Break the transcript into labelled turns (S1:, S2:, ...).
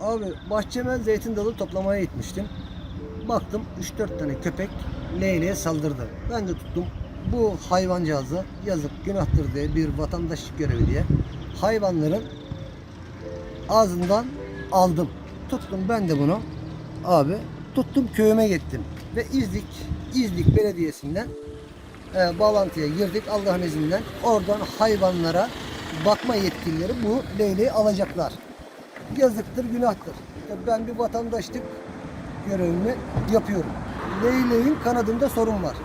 S1: Abi bahçeme zeytin dalı toplamaya gitmiştim. Baktım 3-4 tane köpek leyleğe saldırdı. Ben de tuttum bu hayvancağızı yazık günahtır diye bir vatandaşlık görevi diye hayvanların ağzından aldım. Tuttum ben de bunu abi tuttum köyüme gittim ve İzlik İzlik Belediyesi'nden e, bağlantıya girdik Allah'ın izniyle. Oradan hayvanlara bakma yetkilileri bu leyleği alacaklar. Yazıktır, günahtır. Ben bir vatandaşlık görevimi yapıyorum. Leyleğin kanadında sorun var.